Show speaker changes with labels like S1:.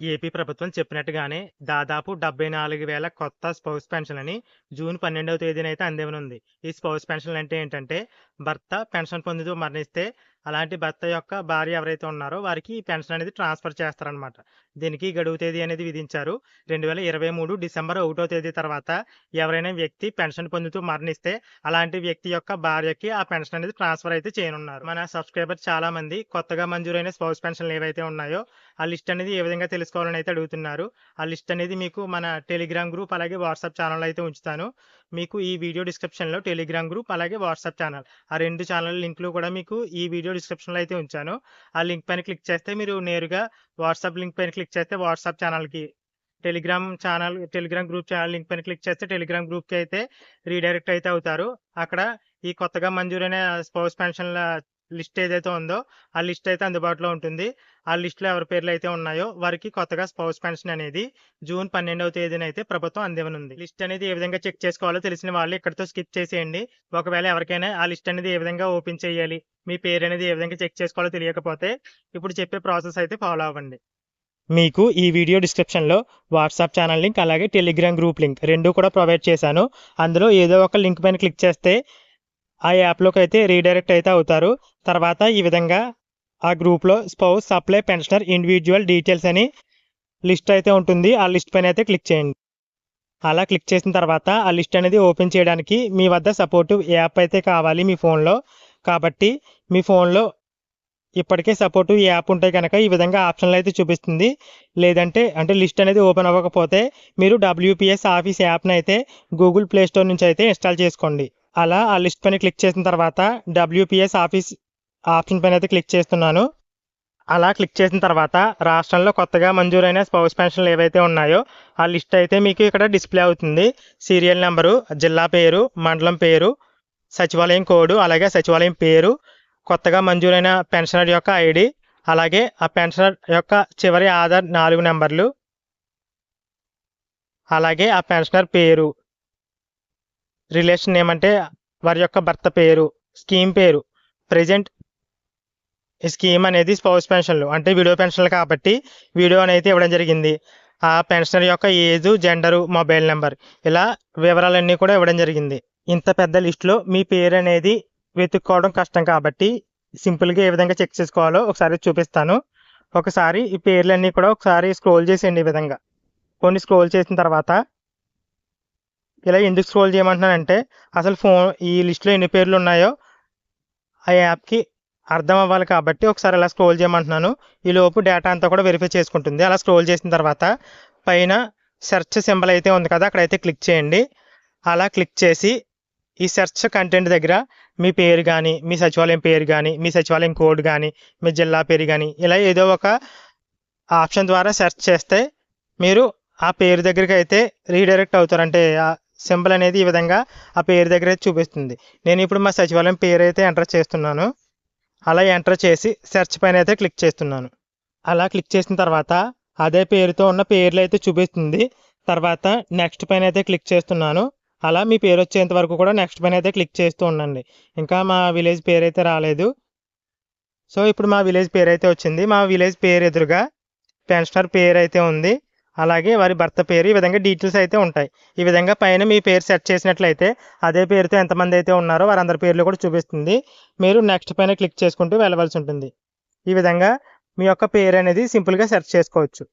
S1: AP ప్రభుత్వం చెప్పినట్టుగానే దాదాపు డెబ్బై నాలుగు వేల కొత్త స్పౌస్ పెన్షన్లని జూన్ పన్నెండవ తేదీనైతే అయితే అందివనుంది. ఈ స్పౌస్ పెన్షన్ అంటే ఏంటంటే భర్త పెన్షన్ పొందుతూ మరణిస్తే అలాంటి భర్త యొక్క భార్య ఎవరైతే ఉన్నారో వారికి ఈ పెన్షన్ అనేది ట్రాన్స్ఫర్ చేస్తారనమాట దీనికి గడువు తేదీ అనేది విధించారు. రెండు వేల ఇరవై మూడు డిసెంబర్ ఒకటో తేదీ తర్వాత ఎవరైనా వ్యక్తి పెన్షన్ పొందుతూ మరణిస్తే అలాంటి వ్యక్తి యొక్క భార్యకి ఆ పెన్షన్ అనేది ట్రాన్స్ఫర్ అయితే చేయనున్నారు. మన సబ్స్క్రైబర్ చాలా మంది కొత్తగా మంజూరైన స్పౌస్ పెన్షన్లు ఏవైతే ఉన్నాయో ఆ లిస్ట్ అనేది ఏ విధంగా తెలుసుకోవాలని అయితే అడుగుతున్నారు. ఆ లిస్ట్ అనేది మీకు మన టెలిగ్రామ్ గ్రూప్ అలాగే వాట్సాప్ ఛానల్ అయితే ఉంచుతాను. మీకు ఈ వీడియో డిస్క్రిప్షన్లో టెలిగ్రామ్ గ్రూప్ అలాగే వాట్సాప్ ఛానల్. ఆ రెండు ఛానల్ లింక్లు కూడా మీకు ఈ వీడియో డిస్క్రిప్షన్లో అయితే ఉంచాను. ఆ లింక్ పైన క్లిక్ చేస్తే మీరు నేరుగా వాట్సాప్ లింక్ పైన క్లిక్ చేస్తే వాట్సాప్ ఛానల్కి Telegram channel Telegram group channel link పైన క్లిక్ చేస్తే టెలిగ్రామ్ గ్రూప్కి అయితే రీడైరెక్ట్ అయితే అవుతారు. అక్కడ ఈ కొత్తగా మంజూరైన స్పౌస్ పెన్షన్ల లిస్ట్ ఏదైతే ఉందో ఆ లిస్ట్ అయితే అందుబాటులో ఉంటుంది. ఆ లిస్ట్లో ఎవరి పేర్లు అయితే ఉన్నాయో వారికి కొత్తగా స్పౌస్ పెన్షన్ అనేది జూన్ పన్నెండవ తేదీన అయితే ప్రభుత్వం అందివనుంది లిస్ట్ అనేది ఏ విధంగా చెక్ చేసుకోవాలో తెలిసిన వాళ్ళు ఇక్కడితో స్కిప్ చేసేయండి. ఒకవేళ ఎవరికైనా ఆ లిస్ట్ అనేది ఏ విధంగా ఓపెన్ చేయాలి మీ పేరు అనేది ఏ విధంగా చెక్ చేసుకోవాలో తెలియకపోతే ఇప్పుడు చెప్పే ప్రాసెస్ అయితే ఫాలో అవ్వండి. మీకు ఈ వీడియో డిస్క్రిప్షన్లో వాట్సాప్ ఛానల్ లింక్ అలాగే టెలిగ్రామ్ గ్రూప్ లింక్ రెండు కూడా ప్రొవైడ్ చేశాను. అందులో ఏదో ఒక లింక్ పైన క్లిక్ చేస్తే ఆ యాప్లోకి అయితే రీడైరెక్ట్ అయితే అవుతారు. తర్వాత ఈ విధంగా ఆ గ్రూప్లో spouse supply pensioner individual details అని లిస్ట్ అయితే ఉంటుంది. ఆ లిస్ట్ పైన అయితే క్లిక్ చేయండి. అలా క్లిక్ చేసిన తర్వాత ఆ లిస్ట్ అనేది ఓపెన్ చేయడానికి మీ వద్ద సపోర్టివ్ యాప్ అయితే కావాలి మీ ఫోన్లో. కాబట్టి మీ ఫోన్లో ఇప్పటికే సపోర్టివ్ యాప్ ఉంటే కనుక ఈ విధంగా ఆప్షన్లు అయితే చూపిస్తుంది. లేదంటే అంటే లిస్ట్ అనేది ఓపెన్ అవ్వకపోతే మీరు డబ్ల్యూపిఎస్ ఆఫీస్ యాప్ని అయితే గూగుల్ ప్లే స్టోర్ నుంచి అయితే ఇన్స్టాల్ చేసుకోండి. అలా ఆ లిస్ట్ పైన క్లిక్ చేసిన తర్వాత డబ్ల్యూపిఎస్ ఆఫీస్ ఆప్షన్ పైన అయితే క్లిక్ చేస్తున్నాను. అలా క్లిక్ చేసిన తర్వాత రాష్ట్రంలో కొత్తగా మంజూరైన స్పౌస్ పెన్షన్లు ఏవైతే ఉన్నాయో ఆ లిస్ట్ అయితే మీకు ఇక్కడ డిస్ప్లే అవుతుంది. సీరియల్ నెంబరు జిల్లా పేరు మండలం పేరు సచివాలయం కోడ్ అలాగే సచివాలయం పేరు కొత్తగా మంజూరైన పెన్షనర్ యొక్క ఐడి అలాగే ఆ పెన్షనర్ యొక్క చివరి ఆధార్ నాలుగు నెంబర్లు అలాగే ఆ పెన్షనర్ పేరు రిలేషన్ ఏమంటే వారి యొక్క భర్త పేరు స్కీమ్ పేరు. ప్రజెంట్ ఈ స్కీమ్ అనేది స్పౌస్ పెన్షన్లు అంటే విడో పెన్షన్లు కాబట్టి వీడియో అనేది ఇవ్వడం జరిగింది. ఆ పెన్షనర్ యొక్క ఏజ్ జెండరు మొబైల్ నెంబర్ ఇలా వివరాలన్నీ కూడా ఇవ్వడం జరిగింది. ఇంత పెద్ద లిస్టులో మీ పేరు అనేది వెతుక్కోవడం కష్టం కాబట్టి సింపుల్గా ఏ విధంగా చెక్ చేసుకోవాలో ఒకసారి చూపిస్తాను. ఒకసారి ఈ పేర్లన్నీ కూడా ఒకసారి స్క్రోల్ చేసేయండి ఈ విధంగా. కొన్ని స్క్రోల్ చేసిన తర్వాత ఇలా ఎందుకు స్క్రోల్ చేయమంటున్నానంటే అసలు ఫోన్ ఈ లిస్ట్లో ఎన్ని పేర్లు ఉన్నాయో ఆ యాప్కి అర్థం అవ్వాలి కాబట్టి ఒకసారి అలా స్క్రోల్ చేయమంటున్నాను. ఈ లోపు డేటా అంతా కూడా వెరిఫై చేసుకుంటుంది. అలా స్క్రోల్ చేసిన తర్వాత పైన సెర్చ్ సింబల్ అయితే ఉంది కదా అక్కడైతే క్లిక్ చేయండి. అలా క్లిక్ చేసి ఈ సెర్చ్ కంటెంట్ దగ్గర మీ పేరు కానీ మీ సచివాలయం పేరు కానీ మీ సచివాలయం కోడ్ కానీ మీ జిల్లా పేరు కానీ ఇలా ఏదో ఒక ఆప్షన్ ద్వారా సెర్చ్ చేస్తే మీరు ఆ పేరు దగ్గరికి అయితే రీడైరెక్ట్ అవుతారు. అంటే ఆ సింబల్ అనేది ఈ విధంగా ఆ పేరు దగ్గర అయితే చూపిస్తుంది. నేను ఇప్పుడు మా సచివాలయం పేరు అయితే ఎంటర్ చేస్తున్నాను. అలా ఎంటర్ చేసి సెర్చ్ పైన అయితే క్లిక్ చేస్తున్నాను. అలా క్లిక్ చేసిన తర్వాత అదే పేరుతో ఉన్న పేర్లు అయితే చూపిస్తుంది. తర్వాత నెక్స్ట్ పైన అయితే క్లిక్ చేస్తున్నాను. అలా మీ పేరు వచ్చేంత వరకు కూడా నెక్స్ట్ పైన అయితే క్లిక్ చేస్తూ ఉండండి. ఇంకా మా విలేజ్ పేరు అయితే రాలేదు. సో ఇప్పుడు మా విలేజ్ పేరు అయితే వచ్చింది. మా విలేజ్ పేరు ఎదురుగా పెన్షనర్ పేరు అయితే ఉంది. అలాగే వారి భర్త పేరు ఈ విధంగా డీటెయిల్స్ అయితే ఉంటాయి. ఈ విధంగా పైన మీ పేరు సెట్ చేసినట్లయితే అదే పేరుతో ఎంతమంది అయితే ఉన్నారో వారందరి పేర్లు కూడా చూపిస్తుంది. మీరు నెక్స్ట్ పైన క్లిక్ చేసుకుంటూ వెళ్ళవలసి ఉంటుంది. ఈ విధంగా మీ యొక్క పేరు అనేది సింపుల్గా సెర్చ్ చేసుకోవచ్చు.